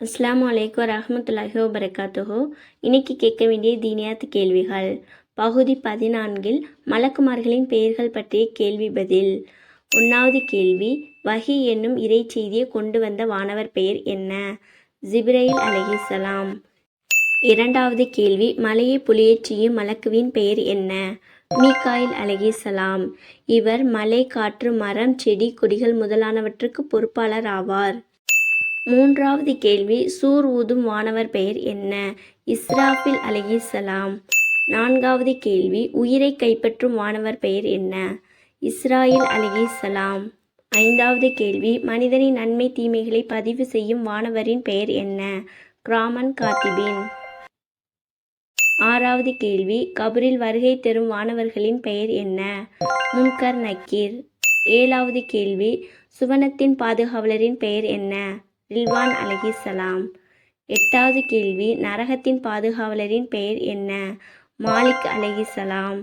அஸ்லாம் வலைக்கம் ரஹமத்துல்லாஹி வபரகாத்துஹோ. இன்னைக்கு கேட்க வேண்டிய தீனியாத் கேள்விகள். பகுதி பதினான்கில் மலக்குமார்களின் பெயர்கள் பற்றிய கேள்வி பதில். ஒன்றாவது கேள்வி வஹி என்னும் இறை செய்தியை கொண்டு வந்த வானவர் பெயர் என்ன? ஜிப்ரைல் அலஹிசலாம் இரண்டாவது கேள்வி மலையை புலியச் செய்யும் மலக்குவின் பெயர் என்ன? மீகாயில் அலஹிசலாம் இவர் மலை காற்று மரம் செடி கொடிகள் முதலானவற்றுக்கு பொறுப்பாளர் ஆவார். மூன்றாவது கேள்வி சூர் ஊதும் வானவர் பெயர் என்ன? இஸ்ராஃபில் அலைஹிஸ்ஸலாம். நான்காவது கேள்வி உயிரை கைப்பற்றும் வானவர் பெயர் என்ன? இஸ்ராயில் அலைஹிஸ்ஸலாம். ஐந்தாவது கேள்வி மனிதனின் நன்மை தீமைகளை பதிவு செய்யும் வானவரின் பெயர் என்ன? கிராமன் காத்திபின். ஆறாவது கேள்வி கபரில் வருகை தரும் வானவர்களின் பெயர் என்ன? முன்கர் நக்கீர். ஏழாவது கேள்வி சுவனத்தின் பாதுகாவலரின் பெயர் என்ன? ரில்வான் அலஹிசலாம் எட்டாவது கேள்வி நரகத்தின் பாதுகாவலரின் பெயர் என்ன? மாலிக் அலஹிசலாம்